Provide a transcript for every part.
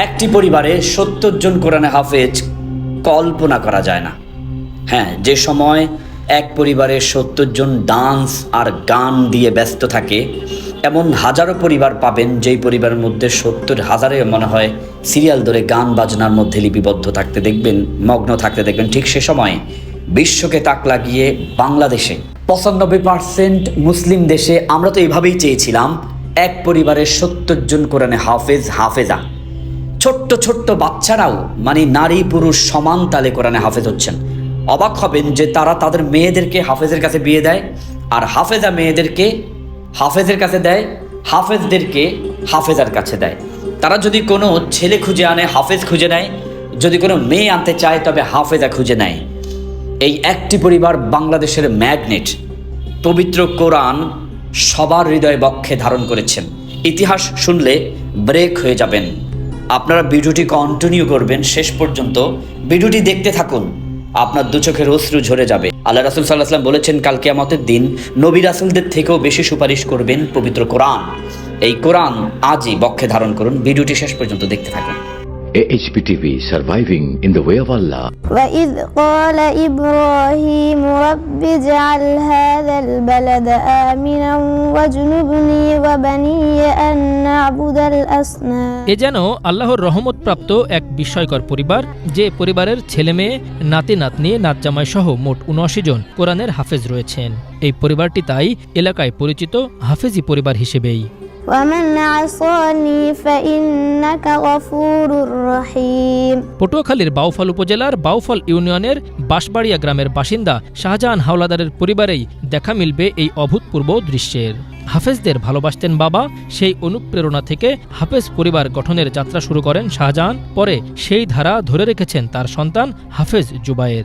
একটি পরিবারে সত্তর জন কোরআনে হাফেজ কল্পনা করা যায় না। হ্যাঁ যে সময় এক পরিবারে সত্তর জন ডান্স আর গান দিয়ে ব্যস্ত থাকে, এমন হাজারো পরিবার পাবেন যেই পরিবারের মধ্যে সত্তর হাজারে মনে হয় সিরিয়াল ধরে গান বাজনার মধ্যে লিপিবদ্ধ থাকতে দেখবেন, মগ্ন থাকতে দেখবেন। ঠিক সে সময় বিশ্বকে তাক লাগিয়ে বাংলাদেশে পঁচানব্বই পার্সেন্ট মুসলিম দেশে আমরা তো এভাবেই চেয়েছিলাম, এক পরিবারের সত্তর জন কোরআনে হাফেজ, হাফেজা। ছোট্ট ছোট্ট বাচ্চারাও মানে নারী পুরুষ সমান তালে কোরআনে হাফেজ হচ্ছেন। অবাক হবেন যে তারা তাদের মেয়েদেরকে হাফেজের কাছে বিয়ে দেয়, আর হাফেজা মেয়েদেরকে হাফেজের কাছে দেয়, হাফেজদেরকে হাফেজার কাছে দেয়। তারা যদি কোনো ছেলে খুঁজে আনে, হাফেজ খুঁজে নেয়। যদি কোনো মেয়ে আনতে চায়, তবে হাফেজা খুঁজে নেয়। এই একটি পরিবার বাংলাদেশের ম্যাগনেট, পবিত্র কোরআন সবার হৃদয় বক্ষে ধারণ করেছেন। ইতিহাস শুনলে ব্রেক হয়ে যাবেন। আপনারা ভিডিওটি কন্টিনিউ করবেন, শেষ পর্যন্ত ভিডিওটি দেখতে থাকুন। আপনার দু চোখের অশ্রু ঝরে যাবে। আল্লাহ রাসুল সাল্লাহাম বলেছেন, কাল কেয়ামতের দিন নবী রাসুলদের থেকেও বেশি সুপারিশ করবেন পবিত্র কোরআন। এই কোরআন আজই বক্ষে ধারণ করুন। ভিডিওটি শেষ পর্যন্ত দেখতে থাকুন। AHPTV surviving in the way of Allah. وإذ قال إبراهيم رب اجعل هذا البلد آمنا واجنبني وبني أن نعبد الأصنام এ যেন আল্লাহর রহমতপ্রাপ্ত এক বিস্ময়কর পরিবার যে পরিবারের ছেলে মেয়ে নাতি নাতনি নাতজামাই সহ মোট উনআশি জন কোরআনের হাফেজ রয়েছেন এই পরিবারটি তাই এলাকায় পরিচিত হাফেজি পরিবার হিসেবেই ومن عصاني فإنك غفور رحيم পটুয়াখালীর বাউফল উপজেলার বাউফল ইউনিয়নের বাঁশবাড়িয়া গ্রামের বাসিন্দা শাহজাহান হাওলাদারের পরিবারেই দেখা মিলবে এই অভূতপূর্ব দৃশ্যের। হাফেজদের ভালোবাসতেন বাবা, সেই অনুপ্রেরণা থেকে হাফেজ পরিবার গঠনের যাত্রা শুরু করেন শাহজাহান। পরে সেই ধারা ধরে রেখেছেন তার সন্তান হাফেজ জুবায়ের।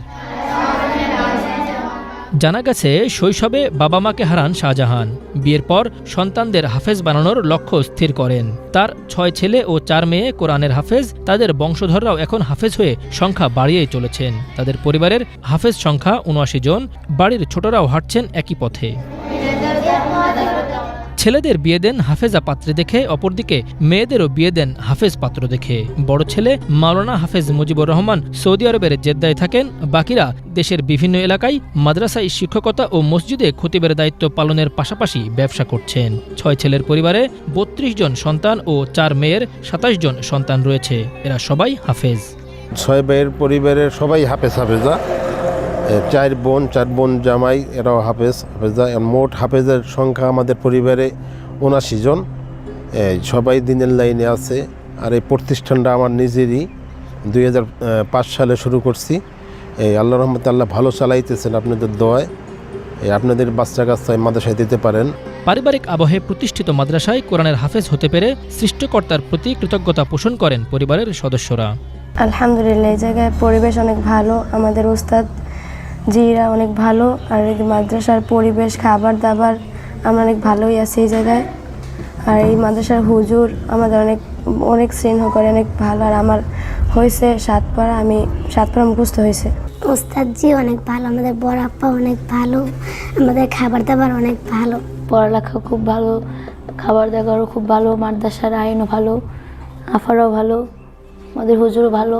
জানা গেছে, শৈশবে বাবা মাকে হারান শাহজাহান। বিয়ের পর সন্তানদের হাফেজ বানানোর লক্ষ্য স্থির করেন। তার ছয় ছেলে ও চার মেয়ে কোরআনের হাফেজ, তাদের বংশধররাও এখন হাফেজ হয়ে সংখ্যা বাড়িয়েই চলেছেন। তাদের পরিবারের হাফেজ সংখ্যা উনআশি জন, বাড়ির ছোটরাও হাঁটছেন একই পথে। ছেলেদের বিয়ে দেন হাফেজা পাত্রে দেখে, অপরদিকে মেয়েদেরও বিয়ে দেন হাফেজ পাত্র দেখে। বড় ছেলে মাওলানা হাফেজ মুজিবুর রহমান সৌদি আরবের জেদ্দায় থাকেন, বাকিরা দেশের বিভিন্ন এলাকায় মাদ্রাসায় শিক্ষকতা ও মসজিদে খতিবের দায়িত্ব পালনের পাশাপাশি ব্যবসা করছেন। ছয় ছেলের পরিবারে বত্রিশ জন সন্তান ও চার মেয়ের সাতাশ জন সন্তান রয়েছে। এরা সবাই হাফেজ। ছয় ভাইয়ের পরিবারের সবাই হাফেজ, হাফেজা। চার বোন চার বোন জামাই এরাও হাফেজ হাফেজা মোট হাফেজের সংখ্যা আমাদের পরিবারে উনাশি জন। সবাই দিনের লাইনে আছে। আর এই প্রতিষ্ঠানটা আমার নিজেরই। দুই হাজার পাঁচ সালে শুরু করছি। এই আল্লাহ রহমত আল্লাহ ভালো চালাইতেছেন আপনাদের দোয়ায়। এই আপনাদের বাচ্চা কাচ্চায় মাদ্রাসায় দিতে পারেন। পারিবারিক আবহে প্রতিষ্ঠিত মাদ্রাসায় কোরআনের হাফেজ হতে পেরে সৃষ্টিকর্তার প্রতি কৃতজ্ঞতা পোষণ করেন পরিবারের সদস্যরা। আলহামদুলিল্লাহ এই জায়গায় পরিবেশ অনেক ভালো। আমাদের উস্তাদ জিরা অনেক ভালো আর এই মাদ্রাসার পরিবেশ খাবার দাবার আমরা অনেক ভালোই আছি এই জায়গায়। আর এই মাদ্রাসার হুজুর আমাদের অনেক অনেক স্নেহ করে অনেক ভালো। আর আমার হয়েছে সাতপাড়া আমি সাতপাড়া মুখস্থ হয়েছে। ওস্তাদজি অনেক ভালো আমাদের বড় আপা অনেক ভালো আমাদের খাবার দাবার অনেক ভালো। পড়ালেখা খুব ভালো খাবার দাবারও খুব ভালো মাদ্রাসার আইনও ভালো আফারও ভালো আমাদের হুজুরও ভালো।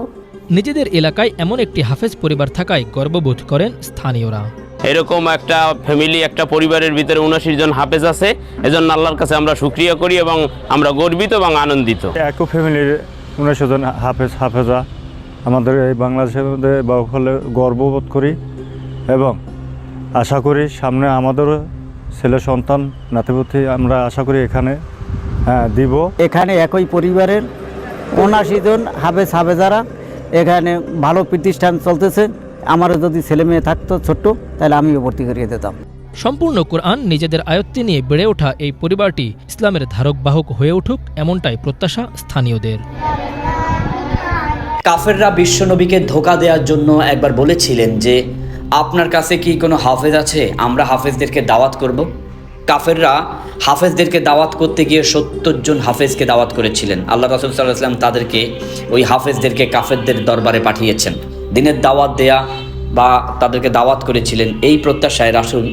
নিজেদের এলাকায় এমন একটি হাফেজ পরিবার থাকায় গর্ববোধ করেন স্থানীয়রা। এরকম একটা ফ্যামিলি একটা পরিবারের ভিতরে উনআশি জন হাফেজ আছে এজন্য আল্লাহর কাছে আমরা সুক্রিয়া করি এবং আমরা গর্বিত এবং আনন্দিত। একো ফ্যামিলির উনিশশো জন হাফেজ হাফেজা। আমাদের এই বাংলাদেশের মধ্যে বাউফলে গর্ববোধ করি এবং আশা করি সামনে আমাদেরও ছেলে সন্তান নাতিপতি আমরা আশা করি এখানে হ্যাঁ দিব। এখানে একই পরিবারের উনাশি জন হাফেজ হাফেজারা এখানে ভালো প্রতিষ্ঠান চলতেছে। আমারও যদি ছেলে মেয়ে থাকতো ছোট্ট তাহলে আমিও ভর্তি করিয়ে দিতাম। সম্পূর্ণ কোরআন নিজেদের আয়ত্তে নিয়ে বেড়ে ওঠা এই পরিবারটি ইসলামের ধারক বাহক হয়ে উঠুক এমনটাই প্রত্যাশা স্থানীয়দের। কাফেররা বিশ্বনবীকে ধোকা দেওয়ার জন্য একবার বলেছিলেন যে আপনার কাছে কি কোনো হাফেজ আছে? আমরা হাফেজদেরকে দাওয়াত করব। কাফেররা হাফেজদেরকে দাওয়াত করতে গিয়ে সত্তর জন হাফেজকে দাওয়াত করেছিলেন। আল্লাহ রসুল সাল্লাহ তাদেরকে ওই হাফেজদেরকে কাফেরদের দরবারে পাঠিয়েছেন। দিনের দাওয়াত দেয়া বা তাদেরকে দাওয়াত করেছিলেন, এই প্রত্যাশায় রাসুল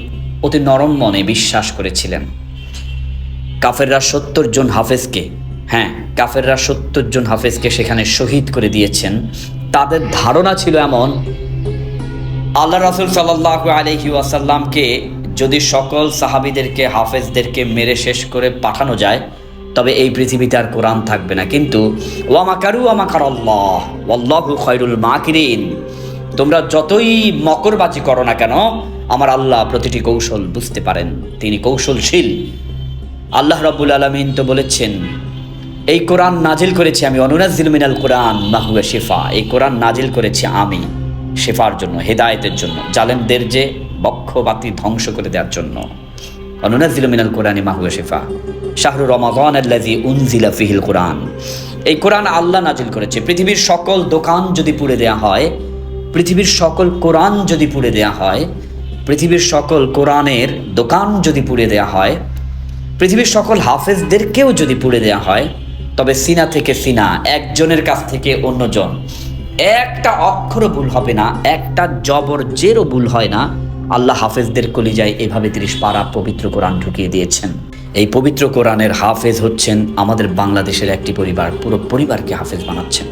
অতি নরম মনে বিশ্বাস করেছিলেন। কাফেররা সত্তর জন হাফেজকে হ্যাঁ কাফেররা সত্তর জন হাফেজকে সেখানে শহীদ করে দিয়েছেন। তাদের ধারণা ছিল এমন, আল্লাহ রাসুল সাল্লাহ আলহি ওয়াসাল্লামকে যদি সকল সাহাবিদেরকে, হাফেজদেরকে মেরে শেষ করে পাঠানো যায়, তবে এই পৃথিবীতে আর কোরআন থাকবে না। কিন্তু ওয়ামাকারু ওয়ামাকার আল্লাহ, ওয়াল্লাহু খয়রুল মাকিরিন। তোমরা যতই মকরবাজি করো না কেন, আমার আল্লাহ প্রতিটি কৌশল বুঝতে পারেন, তিনি কৌশলশীল। আল্লাহ রাব্বুল আলমিন তো বলেছেন, এই কোরআন নাজিল করেছি আমি অনুনাজিল মিনাল কোরআন মাহুয়া শেফা। এই কোরআন নাজিল করেছি আমি, শেফার জন্য, হেদায়েতের জন্য। জালেমদের যে বক্ষবাতি ধ্বংস করে দেওয়ার জন্য। অনুনাজিল মিনাল কোরআন মাহুয়া শেফা। শাহরু রমাদান আল্লাজি উনজিলা ফিহিল কোরআন। এই কোরআন আল্লাহ নাজিল করেছে। পৃথিবীর সকল দোকান যদি পুড়ে দেয়া হয়, পৃথিবীর সকল কোরআন যদি পুড়ে দেয়া হয়, পৃথিবীর সকল কোরআনের দোকান যদি পুড়ে দেয়া হয়, পৃথিবীর সকল হাফেজদেরকেও যদি পুড়ে দেওয়া হয়, তবে সিনা থেকে সিনা, একজনের কাছ থেকে অন্যজন। একটা অক্ষরও ভুল হবে না, একটা জবর জেরও ভুল হয় না আল্লাহ হাফেজদের কলিজায় এভাবে ত্রিশ পারা পবিত্র কোরআন ঢুকিয়ে দিয়েছেন। এই পবিত্র কোরআনের হাফেজ হচ্ছেন আমাদের বাংলাদেশের একটি পরিবার, পুরো পরিবারকে হাফেজ বানাচ্ছেন।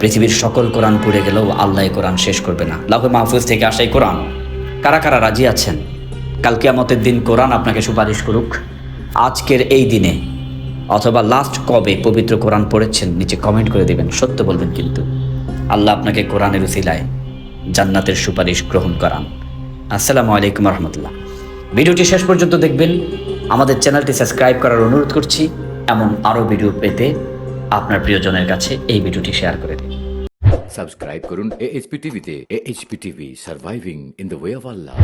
পৃথিবীর সকল কোরআন পুড়ে গেলেও আল্লাহ কোরআন শেষ করবে না। লাভে মাহফুজ থেকে আসা এই কোরআন। কারা কারা রাজি আছেন? কালকে আমাদের দিন কোরআন আপনাকে সুপারিশ করুক। আজকের এই দিনে অথবা লাস্ট কবে পবিত্র কোরআন পড়েছেন নিচে কমেন্ট করে দেবেন, সত্য বলবেন কিন্তু। আল্লাহ আপনাকে কোরআনের উসিলায় জান্নাতের সুপারিশ গ্রহণ করান। আসসালামু আলাইকুম রহমতুল্লাহ। ভিডিওটি শেষ পর্যন্ত দেখবেন। আমাদের চ্যানেলটি সাবস্ক্রাইব করার অনুরোধ করছি। এমন আরও ভিডিও পেতে আপনার প্রিয়জনের কাছে এই ভিডিওটি শেয়ার করে দিন। সাবস্ক্রাইব করুন এএইচপি টিভিতে AHP TV surviving in the way of Allah